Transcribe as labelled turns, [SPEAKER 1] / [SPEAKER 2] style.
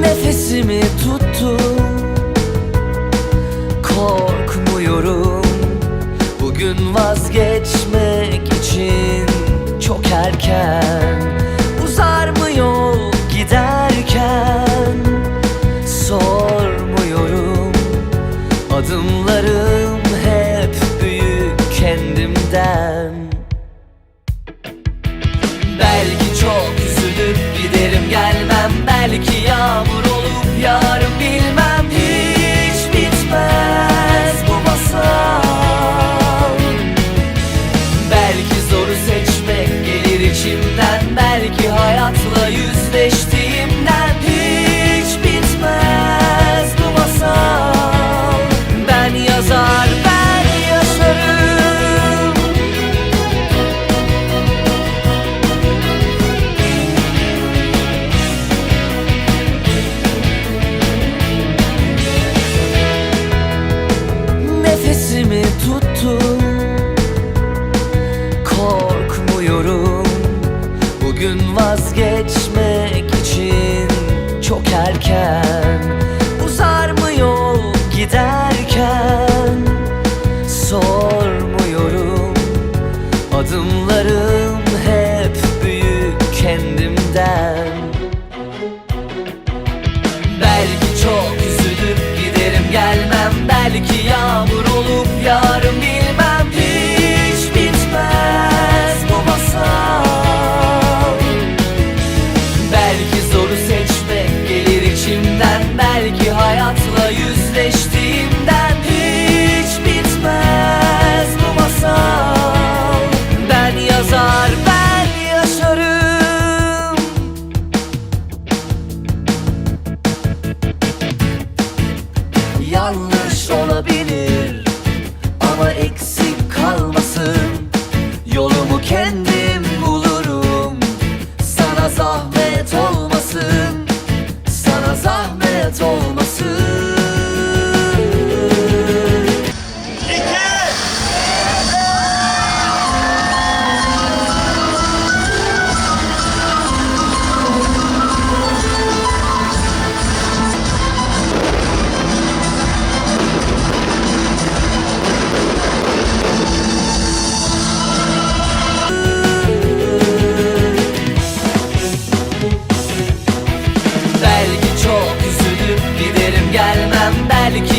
[SPEAKER 1] Nefesimi tut Bugün vazgeçmek için çok erken yüzünden Belki hayatla yüzleştiğimden Hiç bitmez bu masal. Ben yazar ben yaşarım. Yanlış olabilir. belki